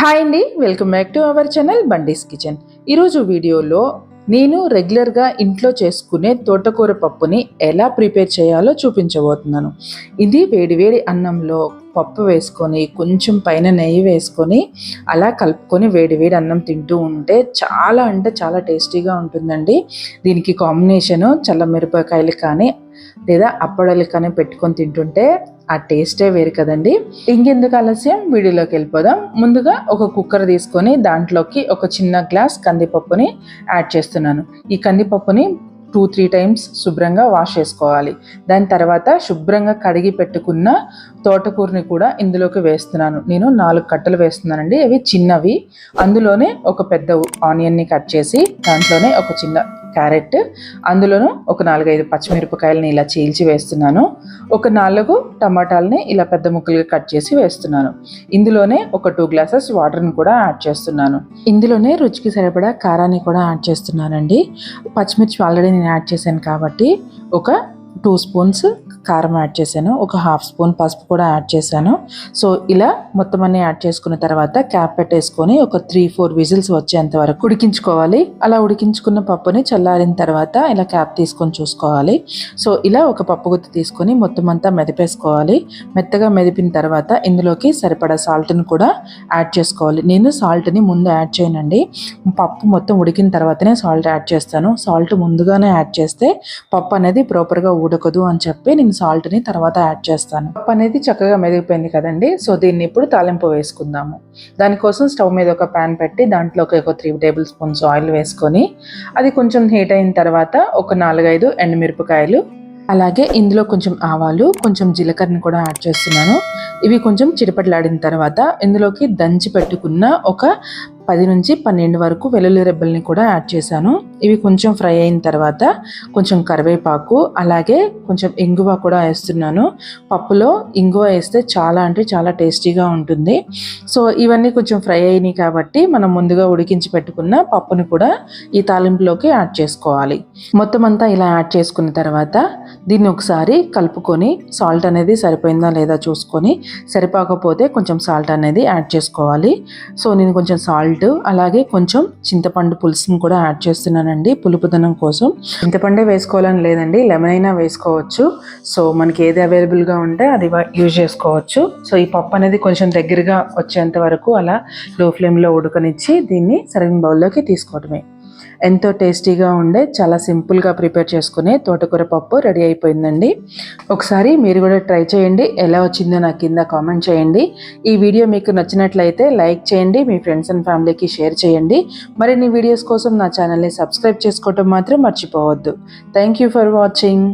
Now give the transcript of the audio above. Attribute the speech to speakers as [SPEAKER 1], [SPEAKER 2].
[SPEAKER 1] Hi అండి welcome back to our channel Bandi's kitchen. ఈరోజు వీడియోలో నేను రెగ్యులర్గా ఇంట్లో చేసుకునే తోటకూర పప్పుని ఎలా ప్రిపేర్ చేయాలో చూపించబోతున్నాను. ఇది వేడివేడి అన్నంలో పప్పు వేసుకొని కొంచెం పైన నెయ్యి వేసుకొని అలా కలుపుకొని వేడి వేడి అన్నం తింటూ ఉంటే చాలా అంటే చాలా టేస్టీగా ఉంటుందండి. దీనికి కాంబినేషను చల్ల మిరపకాయలు కానీ లేదా అప్పడాలు కానీ పెట్టుకొని తింటుంటే ఆ టేస్టే వేరు కదండి. ఇంకెందుకు ఆలస్యం? వీడియోలోకి వెళ్ళిపోదాం. ముందుగా ఒక కుక్కర్ తీసుకొని దాంట్లోకి ఒక చిన్న గ్లాస్ కందిపప్పుని యాడ్ చేస్తున్నాను. ఈ కందిపప్పుని టూ త్రీ టైమ్స్ శుభ్రంగా వాష్ చేసుకోవాలి. దాని తర్వాత శుభ్రంగా కడిగి పెట్టుకున్న తోటకూరని కూడా ఇందులోకి వేస్తున్నాను. నేను నాలుగు కట్టలు వేస్తున్నానండి. అవి చిన్నవి. అందులోనే ఒక పెద్ద ఆనియన్ని కట్ చేసి దాంట్లోనే ఒక చిన్న క్యారెట్ అందులోనూ ఒక నాలుగైదు పచ్చిమిరపకాయలని ఇలా చీల్చి వేస్తున్నాను. ఒక నాలుగు టమాటాలని ఇలా పెద్ద ముక్కలుగా కట్ చేసి వేస్తున్నాను. ఇందులోనే ఒక టూ గ్లాసెస్ వాటర్ని కూడా యాడ్ చేస్తున్నాను. ఇందులోనే రుచికి సరిపడా కారాన్ని కూడా యాడ్ చేస్తున్నానండి. పచ్చిమిర్చి ఆల్రెడీ నేను యాడ్ చేశాను కాబట్టి ఒక టూ స్పూన్స్ కారం యాడ్ చేశాను. ఒక హాఫ్ స్పూన్ పసుపు కూడా యాడ్ చేశాను. సో ఇలా మొత్తం అన్ని యాడ్ చేసుకున్న తర్వాత క్యాప్ పెట్టేసుకొని ఒక త్రీ ఫోర్ విజిల్స్ వచ్చేంత వరకు ఉడికించుకోవాలి. అలా ఉడికించుకున్న పప్పుని చల్లారిన తర్వాత ఇలా క్యాప్ తీసుకొని చూసుకోవాలి. సో ఇలా ఒక పప్పు గుత్తి తీసుకొని మొత్తం అంతా మెదిపేసుకోవాలి. మెత్తగా మెదిపిన తర్వాత ఇందులోకి సరిపడా సాల్ట్ని కూడా యాడ్ చేసుకోవాలి. నేను సాల్ట్ని ముందు యాడ్ చేయనండి. పప్పు మొత్తం ఉడికిన తర్వాతనే సాల్ట్ యాడ్ చేస్తాను. సాల్ట్ ముందుగానే యాడ్ చేస్తే పప్పు అనేది ప్రాపర్గా ఉడకదు అని చెప్పి నేను సాల్ట్ని తర్వాత యాడ్ చేస్తాను. పప్పు అనేది చక్కగా మెదిగిపోయింది కదండి సో దీన్ని ఇప్పుడు తాలింపు వేసుకుందాము. దానికోసం స్టవ్ మీద ఒక ప్యాన్ పెట్టి దాంట్లోకి ఒక త్రీ టేబుల్ స్పూన్స్ ఆయిల్ వేసుకొని అది కొంచెం హీట్ అయిన తర్వాత ఒక నాలుగైదు ఎండుమిరపకాయలు అలాగే ఇందులో కొంచెం ఆవాలు కొంచెం జీలకర్రని కూడా యాడ్ చేస్తున్నాను. ఇవి కొంచెం చిటపట్లాడిన తర్వాత ఇందులోకి దంచి పెట్టుకున్న ఒక పది నుంచి పన్నెండు వరకు వెల్లుల్లి రెబ్బల్ని కూడా యాడ్ చేశాను. ఇవి కొంచెం ఫ్రై అయిన తర్వాత కొంచెం కరివేపాకు అలాగే కొంచెం ఇంగువ కూడా వేస్తున్నాను. పప్పులో ఇంగువ వేస్తే చాలా అంటే చాలా టేస్టీగా ఉంటుంది. సో ఇవన్నీ కొంచెం ఫ్రై అయినాయి కాబట్టి మనం ముందుగా ఉడికించి పెట్టుకున్న పప్పుని కూడా ఈ తాలింపులోకి యాడ్ చేసుకోవాలి. మొత్తం అంతా ఇలా యాడ్ చేసుకున్న తర్వాత దీన్ని ఒకసారి కలుపుకొని సాల్ట్ అనేది సరిపోయిందా లేదా చూసుకొని సరిపోకపోతే కొంచెం సాల్ట్ అనేది యాడ్ చేసుకోవాలి. సో నేను కొంచెం సాల్ట్ అలాగే కొంచెం చింతపండు పులుసుని కూడా యాడ్ చేస్తున్నాను చేస్తున్నానండి పులుపుదనం కోసం. చింతపండే వేసుకోవాలని లేదండి లెమన్ అయినా వేసుకోవచ్చు. సో మనకి ఏది అవైలబుల్గా ఉంటే అది యూజ్ చేసుకోవచ్చు. సో ఈ పప్పు అనేది కొంచెం దగ్గరగా వచ్చేంత వరకు అలా లో ఫ్లేమ్లో ఉడకనిచ్చి దీన్ని సరైన బౌల్లోకి తీసుకోవడమే. ఎంతో టేస్టీగా ఉండే చాలా సింపుల్గా ప్రిపేర్ చేసుకునే తోటకూర పప్పు రెడీ అయిపోయిందండి. ఒకసారి మీరు కూడా ట్రై చేయండి ఎలా వచ్చిందో నాకు కింద కామెంట్ చేయండి. ఈ వీడియో మీకు నచ్చినట్లయితే లైక్ చేయండి మీ ఫ్రెండ్స్ అండ్ ఫ్యామిలీకి షేర్ చేయండి. మరిన్ని వీడియోస్ కోసం నా ఛానల్ని సబ్స్క్రైబ్ చేసుకోవటం మాత్రం మర్చిపోవద్దు. Thank you for watching.